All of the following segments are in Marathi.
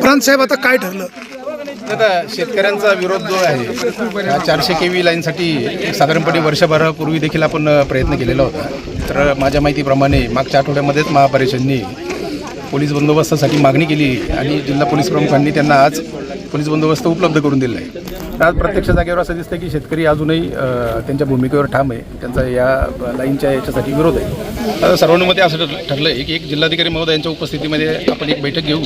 प्रांत साहेब आता काय ठरलं? आता शेतकऱ्यांचा विरोध जो आहे चारशे के व्ही लाईनसाठी साधारणपणे वर्षभरापूर्वी देखील आपण प्रयत्न केलेला होता. तर माझ्या माहितीप्रमाणे मागच्या आठवड्यामध्येच महापरिषदनी पोलीस बंदोबस्तासाठी मागणी केली आणि जिल्हा पोलीस प्रमुखांनी त्यांना आज पोलीस बंदोबस्त उपलब्ध करून दिला आहे. आज प्रत्यक्ष जागेवर असं दिसतं की शेतकरी अजूनही त्यांच्या भूमिकेवर ठाम आहे. त्यांचा या लाईनच्या याच्यासाठी विरोध आहे. आता सर्वांमध्ये असं ठर- ठरलं आहे की एक जिल्हाधिकारी महोदयांच्या उपस्थितीमध्ये आपण एक बैठक घेऊ.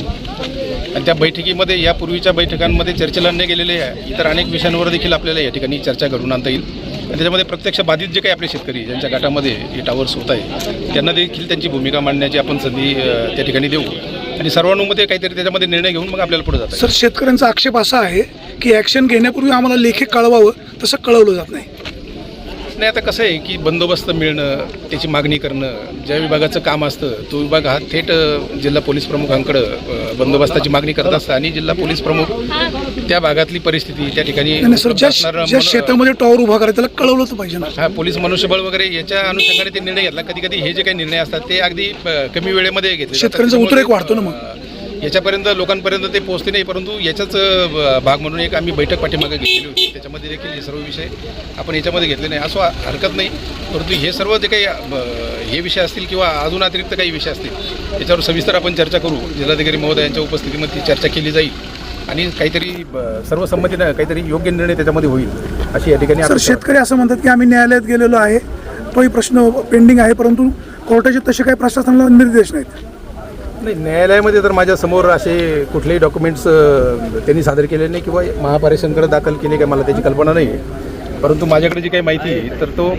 आणि त्या बैठकीमध्ये यापूर्वीच्या बैठकांमध्ये चर्चेला न गेलेले इतर अनेक विषयांवर देखील आपल्याला या ठिकाणी चर्चा घडून आणता येईल. आणि त्याच्यामध्ये प्रत्यक्ष बाधित जे काही आपले शेतकरी ज्यांच्या गटामध्ये हे टावर्स होत आहे त्यांना देखील त्यांची भूमिका मांडण्याची आपण संधी त्या ठिकाणी देऊ. आणि सर्वांमध्ये काहीतरी त्याच्यामध्ये निर्णय घेऊन मग आपल्याला पुढे जातं सर शेतकऱ्यांचा आक्षेप असा आहे की ॲक्शन घेण्यापूर्वी आम्हाला लेखी कळवावं तसं कळवलं जात नाही. नाही आता कसं आहे की बंदोबस्त मिळणं त्याची मागणी करणं ज्या विभागाचं काम असतं तो विभाग हा थेट जिल्हा पोलीस प्रमुखांकडं बंदोबस्ताची मागणी करत असतं आणि जिल्हा पोलीस प्रमुख त्या भागातली परिस्थिती त्या ठिकाणी शेतामध्ये टॉवर उभा करायचं त्याला कळवलंच पाहिजे ना हा पोलीस मनुष्यबळ वगैरे याच्या अनुषंगाने ते निर्णय घेतला कधी कधी हे जे काही निर्णय असतात ते अगदी कमी वेळेमध्ये घेतले. शेतकऱ्यांचा उद्रेक वाढतो ना मग. याच्यापर्यंत लोकांपर्यंत ते पोहोचते नाही परंतु याचाच अ, भाग म्हणून एक आम्ही बैठक पाठीमागे घेतलेली होती. त्याच्यामध्ये देखील हे सर्व विषय आपण याच्यामध्ये घेतले नाही. असं हरकत नाही. परंतु हे सर्व जे काही हे विषय असतील किंवा अजून अतिरिक्त काही विषय असतील याच्यावर सविस्तर आपण चर्चा करू. जिल्हाधिकारी महोदयांच्या उपस्थितीमध्ये ती चर्चा केली जाईल. आणि काहीतरी सर्वसंमतीनं काहीतरी योग्य निर्णय त्याच्यामध्ये होईल अशी या ठिकाणी. शेतकरी असं म्हणतात की आम्ही न्यायालयात गेलेलो आहे. तोही प्रश्न पेंडिंग आहे परंतु कोर्टाचे तसे काही प्रशासनाला निर्देश नाहीत. नाही न्यायालयामध्ये तर माझ्यासमोर असे कुठलेही डॉक्युमेंट्स त्यांनी सादर केले नाही किंवा महापारेषणकडे दाखल केले काय मला त्याची कल्पना नाही. परंतु माझ्याकडे जी काही माहिती तर तो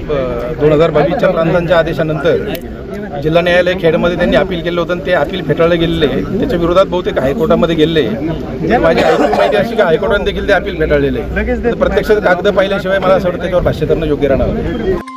दोन हजार बावीसच्या प्रांतांच्या आदेशानंतर जिल्हा न्यायालय खेडमध्ये त्यांनी अपील केलं होतं आणि ते अपील फेटाळलं गेलेले त्याच्या विरोधात बहुतेक हायकोर्टामध्ये गेलेले म्हणजे माझी माहिती अशी की हायकोर्टाने देखील ते अपील फेटाळलेले आहे तर प्रत्यक्ष कागद पाहिल्याशिवाय मला असं वाटतं त्याच्यावर भाष्य करणं योग्य राहणार